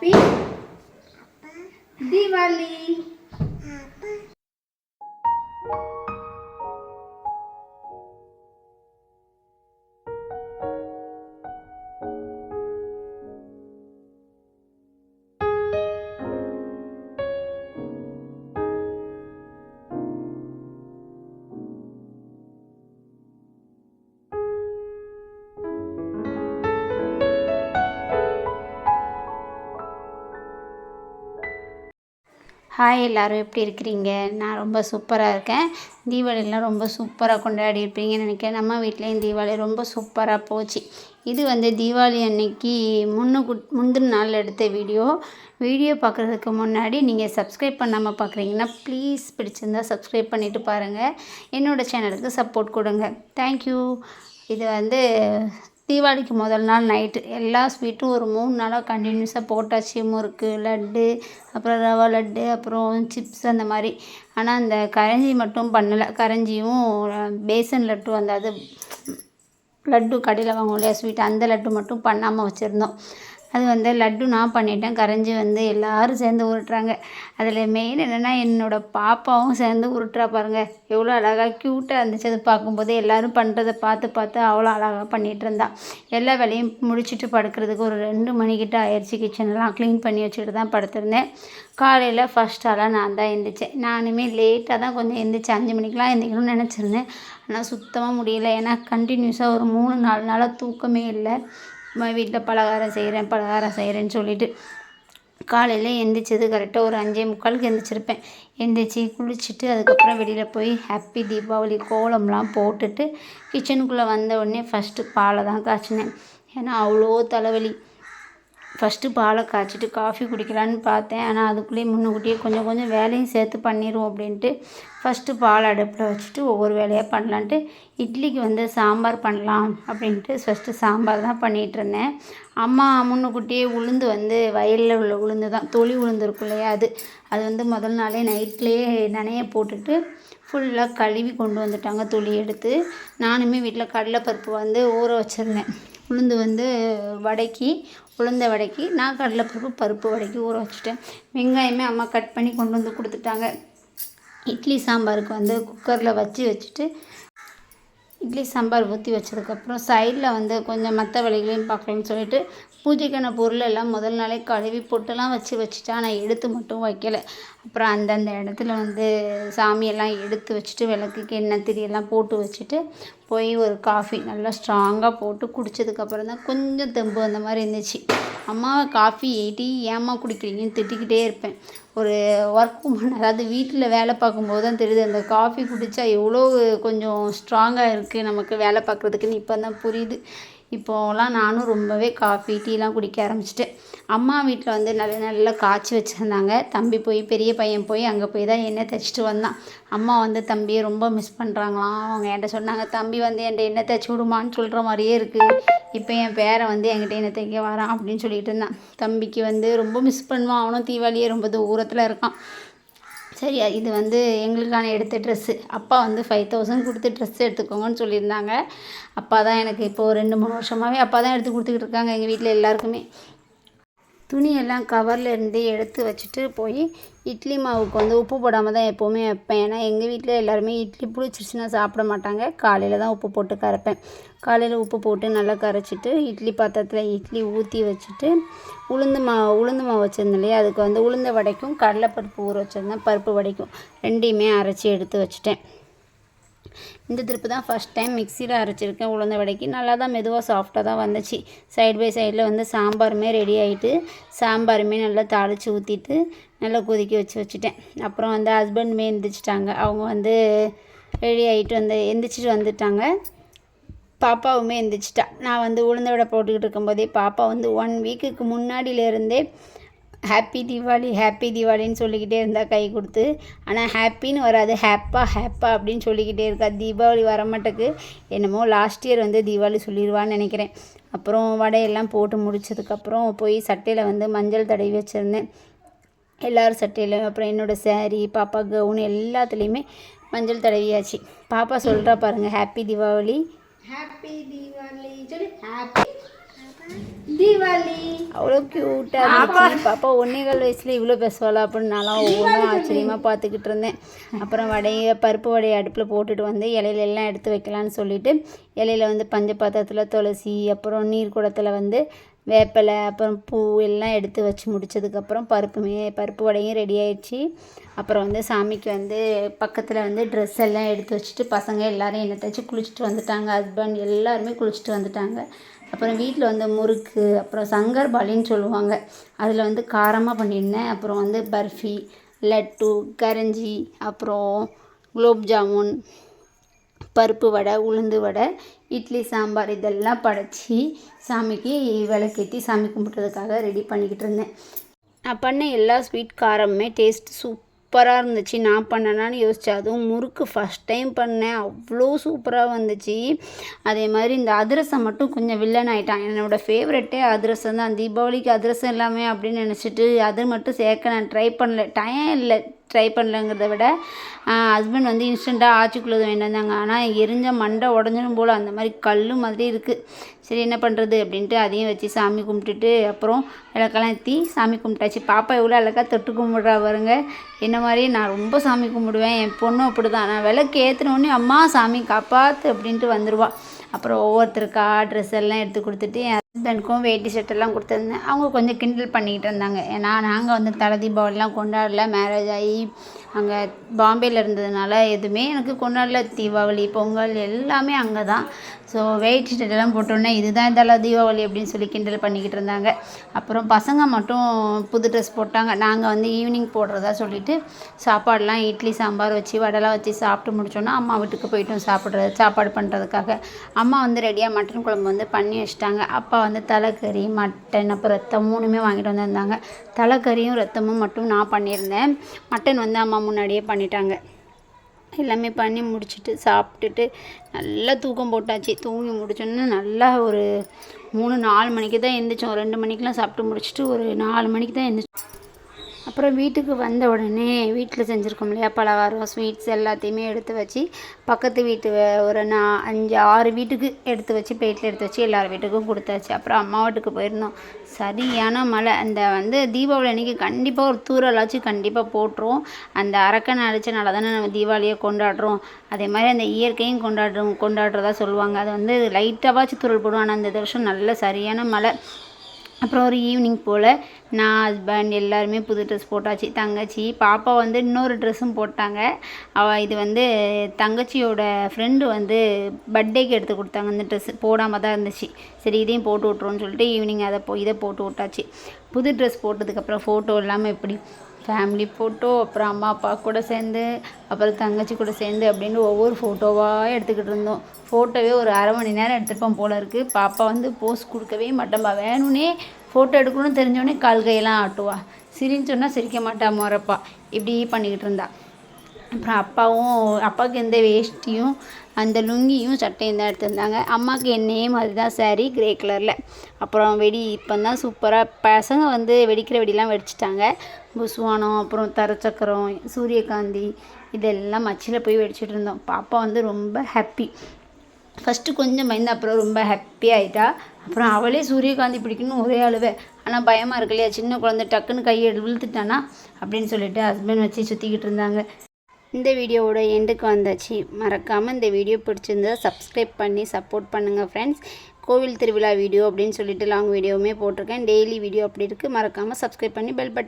Happy Deepavali hi எல்லாரும் எப்படி இருக்கிறீங்க? நான் ரொம்ப சூப்பராக இருக்கேன். தீபாவளிலாம் ரொம்ப சூப்பராக கொண்டாடி இருப்பீங்கன்னு நினைக்கிறேன். நம்ம வீட்லேயும் தீபாவளி ரொம்ப சூப்பராக போச்சு. இது வந்து தீபாவளி அன்னைக்கு முன்னு முந்தின நாள் எடுத்த வீடியோ. வீடியோ பார்க்குறதுக்கு முன்னாடி நீங்கள் சப்ஸ்கிரைப் பண்ணாமல் பார்க்குறீங்கன்னா ப்ளீஸ் பிடிச்சிருந்தா சப்ஸ்கிரைப் பண்ணிவிட்டு பாருங்கள் என்னோடய சேனலுக்கு சப்போர்ட் கொடுங்க. தேங்க்யூ இது வந்து தீபாவளிக்கு முதல் நாள் நைட்டு எல்லா ஸ்வீட்டும் ஒரு மூணு நாளாக கண்டினியூஸாக போட்டாச்சு முறுக்கு லட்டு அப்புறம் ரவா லட்டு அப்புறம் சிப்ஸ் அந்த மாதிரி. ஆனால் அந்த கரஞ்சி மட்டும் பண்ணலை. கரஞ்சியும் பேசன் லட்டு அந்த அது லட்டு கடையில் வாங்குவோம் இல்லையா ஸ்வீட் அந்த லட்டு மட்டும் பண்ணாமல் வச்சுருந்தோம். அது வந்து லட்டு நான் பண்ணிட்டேன். கரைஞ்சி வந்து எல்லோரும் சேர்ந்து உருட்டுறாங்க. அதில் மெயின் என்னென்னா என்னோடய பாப்பாவும் சேர்ந்து உருட்டுறா பாருங்கள் எவ்வளோ அழகாக க்யூட்டாக இருந்துச்சு. அது பார்க்கும்போது எல்லோரும் பண்ணுறத பார்த்து பார்த்து அவ்வளோ அழகாக பண்ணிகிட்டு இருந்தா. எல்லா வேலையும் முடிச்சுட்டு படுக்கிறதுக்கு ஒரு ரெண்டு மணிக்கிட்ட ஆயிடுச்சு கிச்சனெல்லாம் க்ளீன் பண்ணி வச்சுட்டு தான் படுத்திருந்தேன். காலையில் ஃபஸ்ட்டாலாம் நான் தான் எழுந்திரிச்சேன் நானுமே லேட்டாக தான் கொஞ்சம் எழுந்திரிச்சேன் அஞ்சு மணிக்கெலாம் எழுந்திரிக்கணும்னு நினச்சிருந்தேன். ஆனால் சுத்தமாக முடியல. ஏன்னா கண்டினியூஸாக ஒரு மூணு நாலு நாளாக தூக்கமே இல்லை. வீட்டில் பலகாரம் செய்கிறேன் பலகாரம் செய்கிறேன்னு சொல்லிட்டு காலையில் எந்திரிச்சது கரெக்டாக ஒரு அஞ்சே முக்காலுக்கு எந்திரிச்சிருப்பேன். எந்திரிச்சு குளிச்சுட்டு அதுக்கப்புறம் வெளியில் போய் ஹாப்பி தீபாவளி கோலம்லாம் போட்டுட்டு கிச்சனுக்குள்ளே வந்த உடனே ஃபஸ்ட்டு பாலை தான் காய்ச்சினேன். ஏன்னா அவ்வளோ தலைவலி. ஃபஸ்ட்டு பாலை காய்ச்சிட்டு காஃபி குடிக்கலான்னு பார்த்தேன். ஆனால் அதுக்குள்ளேயே முன்னுக்கூட்டியே கொஞ்சம் கொஞ்சம் வேலையும் சேர்த்து பண்ணிடுவோம் அப்படின்ட்டு ஃபஸ்ட்டு பால் அடுப்பில் வச்சுட்டு ஒவ்வொரு வேலையாக பண்ணலான்ட்டு இட்லிக்கு வந்து சாம்பார் பண்ணலாம் அப்படின்ட்டு ஃபஸ்ட்டு சாம்பார் தான் பண்ணிகிட்டு இருந்தேன். அம்மா முன்னுக்கூட்டியே உளுந்து வந்து வயலில் உள்ள உளுந்து தான் தொளி உளுந்து இருக்கும் இல்லையா அது. அது வந்து முதல் நாளே நைட்லேயே நனைய போட்டுட்டு ஃபுல்லாக கழுவி கொண்டு வந்துட்டாங்க தொளி எடுத்து. நானுமே வீட்டில் கடலைப்பருப்பு வந்து ஊற வச்சுருந்தேன். உளுந்து வந்து வடக்கி உளுந்த வடைக்கு நான் கடலைப்பருப்பு பருப்பு வடைக்கு ஊற வச்சுட்டேன். வெங்காயமே அம்மா கட் பண்ணி கொண்டு வந்து கொடுத்துட்டாங்க. இட்லி சாம்பாருக்கு வந்து குக்கரில் வச்சு வச்சுட்டு இட்லி சாம்பார் ஊற்றி வச்சதுக்கப்புறம் சைடில் வந்து கொஞ்சம் மற்ற வேலைகளையும் பார்க்கலாம்னு சொல்லிட்டு பூஜைக்கான பொருள் எல்லாம் முதல் நாளே கழுவி போட்டுலாம் வச்சு வச்சுட்டா நான் எடுத்து மட்டும் வைக்கலை. அப்புறம் அந்தந்த இடத்துல வந்து சாமியெல்லாம் எடுத்து வச்சுட்டு விளக்குக்கு எண்ணெய் திரியெல்லாம் போட்டு வச்சுட்டு போய் ஒரு காஃபி நல்லா ஸ்ட்ராங்காக போட்டு குடித்ததுக்கப்புறம் தான் கொஞ்சம் தெம்பு அந்த மாதிரி இருந்துச்சு. அம்மாவை காஃபி ஏட்டி ஏம்மா குடிக்கிறீங்கன்னு திட்டிக்கிட்டே இருப்பேன். ஒரு ஒர்க் உமன் அதாவது வீட்டில் வேலை பார்க்கும்போது தான் தெரியுது அந்த காஃபி குடித்தா எவ்வளோ கொஞ்சம் ஸ்ட்ராங்காக இருக்குது நமக்கு வேலை பார்க்குறதுக்குன்னு. இப்போ தான் புரியுது. இப்போலாம் நானும் ரொம்பவே காஃபி டீலாம் குடிக்க ஆரம்பிச்சிட்டேன். அம்மா வீட்டில் வந்து நல்ல நல்லா காய்ச்சி வச்சுருந்தாங்க. தம்பி போய் பெரிய பையன் போய் அங்கே போய் தான் எண்ணெய் தைச்சிட்டு வந்தான். அம்மா வந்து தம்பியை ரொம்ப மிஸ் பண்ணுறாங்களாம் அவங்க என்கிட்ட சொன்னாங்க தம்பி வந்து என்கிட்ட எண்ணெய் தைச்சி விடுமான்னு சொல்கிற மாதிரியே இருக்குது இப்போ என் பேரை வந்து என்கிட்ட என்ன தைக்க வரான் அப்படின்னு சொல்லிட்டு இருந்தான். தம்பிக்கு வந்து ரொம்ப மிஸ் பண்ணுவான். அவனும் தீபாவளியே ரொம்ப தூரத்தில் இருக்கான். சரி இது வந்து எங்களுக்கான எடுத்த ட்ரெஸ்ஸு அப்பா வந்து ஃபைவ் தௌசண்ட் கொடுத்து ட்ரெஸ் எடுத்துக்கோங்கன்னு சொல்லியிருந்தாங்க. அப்பா தான் எனக்கு இப்போது ரெண்டு மூணு வருஷமாகவே அப்பா தான் எடுத்து கொடுத்துக்கிட்டு இருக்காங்க எங்கள் வீட்டில் எல்லாருக்குமே. துணியெல்லாம் கவரில் இருந்து எடுத்து வச்சுட்டு போய் இட்லி மாவுக்கு வந்து உப்பு போடாமல் தான் எப்போவுமே வைப்பேன். ஏன்னா எங்கள் வீட்டில் எல்லாருமே இட்லி பிடிச்சிருச்சுன்னா சாப்பிட மாட்டாங்க. காலையில் தான் உப்பு போட்டு கரைப்பேன். காலையில் உப்பு போட்டு நல்லா கரைச்சிட்டு இட்லி பாத்திரத்தில் இட்லி ஊற்றி வச்சுட்டு உளுந்து மாவு உளுந்து மாவு வச்சுருந்தேன் இல்லையா? அதுக்கு வந்து உளுந்த வடைக்கும் கடலைப்பருப்பு ஊற வச்சுருந்தேன். பருப்பு வடைக்கும் ரெண்டையுமே அரைச்சி எடுத்து வச்சுட்டேன். இந்த திருப்பு தான் ஃபஸ்ட் டைம் மிக்சியில் அரைச்சிருக்கேன் உளுந்த வடைக்கு. நல்லா தான் மெதுவாக சாஃப்டாக தான் வந்துச்சு. சைட் பை சைடில் வந்து சாம்பாருமே ரெடி ஆகிட்டு சாம்பாருமே நல்லா தாளித்து ஊற்றிட்டு நல்லா கொதிக்க வச்சு வச்சுட்டேன். அப்புறம் வந்து ஹஸ்பண்டுமே எந்திரிச்சிட்டாங்க. அவங்க வந்து ரெடி ஆகிட்டு வந்து எந்திரிச்சிட்டு வந்துட்டாங்க. பாப்பாவுமே எந்திரிச்சிட்டா. நான் வந்து உளுந்த வடை போட்டுக்கிட்டு இருக்கும்போதே பாப்பா வந்து ஒன் வீக்குக்கு முன்னாடியிலேருந்தே ஹாப்பி தீபாவளி ஹாப்பி தீபாவளின்னு சொல்லிக்கிட்டே இருந்தால் கை கொடுத்து. ஆனால் ஹாப்பின்னு வராது. ஹாப்பா ஹாப்பா அப்படின்னு சொல்லிக்கிட்டே இருக்கா. தீபாவளி வர மாட்டேக்கு என்னமோ லாஸ்ட் இயர் வந்து தீபாவளி சொல்லிடுவான்னு நினைக்கிறேன். அப்புறம் வடையெல்லாம் போட்டு முடிச்சதுக்கப்புறம் போய் சட்டையில் வந்து மஞ்சள் தடவி வச்சுருந்தேன். எல்லோரும் சட்டையில் அப்புறம் என்னோடய சேரீ பாப்பா கவுன் எல்லாத்துலேயுமே மஞ்சள் தடவியாச்சு. பாப்பா சொல்கிறா பாருங்கள் ஹாப்பி தீபாவளி ஹாப்பி தீபாவளி சொல்லி. ஹாப்பி தீபாவளி. அவ்வளோ க்யூட்டாக இருந்துச்சு. பாப்பா ஒன்றே கால் வயசுல இவ்வளோ பேசுவாளா அப்படின்னு நான்லாம் ஒவ்வொன்றும் ஆச்சரியமாக பார்த்துக்கிட்டு இருந்தேன். அப்புறம் வடையை பருப்பு வடையை அடுப்பில் போட்டுட்டு வந்து இலையில எல்லாம் எடுத்து வைக்கலான்னு சொல்லிட்டு இலையில வந்து பஞ்ச பாத்திரத்தில் துளசி அப்புறம் நீர் குடத்தில் வந்து வேப்பிலை அப்புறம் பூ எல்லாம் எடுத்து வச்சு முடிச்சதுக்கப்புறம் பருப்புமே பருப்பு வடையும் ரெடி ஆயிடுச்சு. அப்புறம் வந்து சாமிக்கு வந்து பக்கத்தில் வந்து ட்ரெஸ் எல்லாம் எடுத்து வச்சுட்டு பசங்க எல்லாரும் எண்ணெய் தேய்ச்சி குளிச்சுட்டு வந்துட்டாங்க. ஹஸ்பண்ட் எல்லாருமே குளிச்சுட்டு வந்துட்டாங்க. அப்புறம் வீட்டில் வந்து முறுக்கு அப்புறம் சங்கர் பாலின்னு சொல்லுவாங்க. அதில் வந்து காரமாக பண்ணியிருந்தேன் அப்புறம் வந்து பர்ஃபி லட்டு கரஞ்சி அப்புறம் குலோப் ஜாமுன் பருப்பு வடை உளுந்து வடை இட்லி சாம்பார் இதெல்லாம் படைச்சி சாமிக்கு விளக்கேற்றி சாமி கும்பிட்றதுக்காக ரெடி பண்ணிக்கிட்டு இருந்தேன். நான் பண்ண எல்லா ஸ்வீட் காரமுமே டேஸ்ட் சூப்பராக இருந்துச்சு. நான் பண்ணனான்னு யோசித்தேன் அதுவும் முறுக்கு ஃபஸ்ட் டைம் பண்ணேன். அவ்வளோ சூப்பராக வந்துச்சு. அதே மாதிரி இந்த அதிரசம் மட்டும் கொஞ்சம் வில்லன் ஆகிட்டான் என்னோடய ஃபேவரெட்டே அதிரசம் தான் தீபாவளிக்கு அதிரசம் எல்லாமே அப்படின்னு நினச்சிட்டு அது மட்டும் சேர்க்க நான் ட்ரை பண்ணல. டைம் இல்லை. ட்ரை பண்ணலங்கிறத விட ஹஸ்பண்ட் வந்து இன்ஸ்டண்ட்டாக வேண்டி வேண்டாந்தாங்க ஆனால் எரிஞ்ச மண்டை உடஞ்சிடும் போல் அந்த மாதிரி கல் மாதிரி இருக்குது சரி என்ன பண்ணுறது அப்படின்ட்டு அதையும் வச்சு சாமி கும்பிட்டுட்டு அப்புறம் விளக்கெல்லாம் ஏற்றி சாமி கும்பிட்டாச்சு. பாப்பா எவ்வளோ அழகாக தொட்டு கும்பிட்றா பாருங்க. என்ன மாதிரி நான் ரொம்ப சாமி கும்பிடுவேன். என் பொண்ணும் அப்படி தான் நான் விளக்கு ஏற்றினோடனே அம்மா சாமி காப்பாற்று அப்படின்ட்டு வந்துடுவா அப்புறம் ஒவ்வொருத்தருக்கா ட்ரெஸ் எல்லாம் எடுத்து கொடுத்துட்டு ஹஸ்பண்டுக்கும் வேட்டி ஷர்ட்டெல்லாம் கொடுத்துருந்தேன். அவங்க கொஞ்சம் கிண்டல் பண்ணிக்கிட்டு இருந்தாங்க. ஏன்னா நாங்கள் வந்து தலை தீபாவளிலாம் கொண்டாடல. மேரேஜ் ஆகி அங்கே பாம்பேயில் இருந்ததுனால எதுவுமே எனக்கு கொண்டாடல. தீபாவளி பொங்கல் எல்லாமே அங்கே தான் ஸோ வெயிட் ஷர்ட்டெல்லாம் போட்டோன்னே இதுதான் இதெல்லாம் தீபாவளி அப்படின்னு சொல்லி கிண்டல் பண்ணிக்கிட்டு இருந்தாங்க. அப்புறம் பசங்க மட்டும் புது ட்ரெஸ் போட்டாங்க. நாங்கள் வந்து ஈவினிங் போடுறதா சொல்லிட்டு சாப்பாடெலாம் இட்லி சாம்பார் வச்சு வடைலாம் வச்சு சாப்பிட்டு முடிச்சோன்னா அம்மா வீட்டுக்கு போயிட்டோம் சாப்பிட்றது சாப்பாடு பண்ணுறதுக்காக அம்மா வந்து ரெடியாக மட்டன் குழம்பு வந்து பண்ணி வச்சிட்டாங்க. அப்பா வந்து தலைக்கறி மட்டன் அப்புறம் ரத்தம் மூணுமே வாங்கிட்டு வந்திருந்தாங்க. தலைக்கறியும் ரத்தமும் மட்டும் நான் பண்ணியிருந்தேன். மட்டன் வந்து அம்மா முன்னாடியே பண்ணிட்டாங்க. எல்லாமே பண்ணி முடிச்சுட்டு சாப்பிட்டுட்டு நல்லா தூக்கம் போட்டாச்சு. தூங்கி முடிச்சோன்னே நல்லா ஒரு மூணு நாலு மணிக்கு தான் எழுந்திரிச்சோம் ரெண்டு மணிக்கெலாம் சாப்பிட்டு முடிச்சுட்டு ஒரு நாலு மணிக்கு தான் எந்திரிச்சோம். அப்புறம் வீட்டுக்கு வந்த உடனே வீட்டில் செஞ்சுருக்கோம் இல்லையா? பலகாரம் ஸ்வீட்ஸ் எல்லாத்தையுமே எடுத்து வச்சு பக்கத்து வீட்டு ஒரு நா அஞ்சு ஆறு வீட்டுக்கு எடுத்து வச்சு பிளேட்டில் எடுத்து வச்சு எல்லார் வீட்டுக்கும் கொடுத்தாச்சு. அப்புறம் அம்மா வீட்டுக்கு போயிருந்தோம். சரியான மழை. அந்த வந்து தீபாவளி அன்றைக்கி கண்டிப்பாக ஒரு தூரலாச்சும் கண்டிப்பாக போட்டுரும் அந்த அரக்கனை அடிச்சனால தானே நம்ம தீபாவளியை கொண்டாடுறோம். அதே மாதிரி அந்த இயற்கையும் கொண்டாடுறோம் கொண்டாடுறதா சொல்லுவாங்க. அது வந்து லைட்டாவாச்சும் தூரல் போடும். ஆனால் அந்த வருஷம் நல்ல சரியான மழை. அப்புறம் ஒரு ஈவினிங் போல் நான் ஹஸ்பண்ட் எல்லாருமே புது ட்ரெஸ் போட்டாச்சு. தங்கச்சி பாப்பா வந்து இன்னொரு ட்ரெஸ்ஸும் போட்டாங்க. அவள் இது வந்து தங்கச்சியோட ஃப்ரெண்டு வந்து பர்த்டேக்கு எடுத்து கொடுத்தாங்க. இந்த ட்ரெஸ் போடாமல் தான் இருந்துச்சு. சரி இதையும் போட்டு விட்ருவோன்னு சொல்லிட்டு ஈவினிங் அதை போ இதை போட்டு விட்டாச்சு. புது ட்ரெஸ் போட்டதுக்கப்புறம் ஃபோட்டோ இல்லாமல் எப்படி? ஃபேமிலி ஃபோட்டோ அப்புறம் அம்மா அப்பா கூட சேர்ந்து அப்புறம் தங்கச்சி கூட சேர்ந்து அப்படின்னு ஒவ்வொரு ஃபோட்டோவாக எடுத்துக்கிட்டு இருந்தோம். ஃபோட்டோவே ஒரு அரை மணி நேரம் எடுத்துருப்போம் போல இருக்குது பாப்பா வந்து போஸ் கொடுக்கவே மாட்டேன்பா வேணும்னே ஃபோட்டோ எடுக்கணும்னு தெரிஞ்சோடனே கால் கையெல்லாம் ஆட்டுவா. சிரின்னு சொன்னால் சிரிக்க மாட்டா முறப்பா இப்படி பண்ணிக்கிட்டு இருந்தா. அப்புறம் அப்பாவும் அப்பாவுக்கு எந்த வேஷ்டியும் அந்த லுங்கியும் சட்டையும் தான் எடுத்திருந்தாங்க. அம்மாவுக்கு என்னையே மாதிரி தான் saree கிரே கலரில் அப்புறம் வெடி இப்போ தான் சூப்பராக பசங்க வந்து வெடிக்கிற வெடிலாம் வெடிச்சிட்டாங்க. புஸ்வானம் அப்புறம் தரச்சக்கரம் சூரியகாந்தி இதெல்லாம் மச்சில் போய் வெடிச்சிட்டு இருந்தோம். பாப்பா வந்து ரொம்ப ஹாப்பி ஃபஸ்ட்டு கொஞ்சம் பயந்து அப்புறம் ரொம்ப ஹாப்பி ஆகிட்டா அப்புறம் அவளே சூரியகாந்தி பிடிக்கணும்னு ஒரே அழுவே. ஆனால் பயமாக இருக்கு இல்லையா? சின்ன குழந்தை டக்குன்னு கையை விழுத்துட்டானா அப்படின்னு சொல்லிட்டு ஹஸ்பண்ட் வச்சு சுற்றிக்கிட்டு இருந்தாங்க. இந்த வீடியோவோட எண்டுக்கு வந்தாச்சு. மறக்காமல் இந்த வீடியோ பிடிச்சிருந்தா சப்ஸ்கிரைப் பண்ணி சப்போர்ட் பண்ணுங்கள் ஃப்ரெண்ட்ஸ் கோவில் திருவிழா வீடியோ அப்படின்னு சொல்லிட்டு லாங் வீடியோவுமே போட்டிருக்கேன். டெய்லி வீடியோ அப்படி இருக்குது மறக்காமல் சப்ஸ்கிரைப் பண்ணி பெல் பட்டன்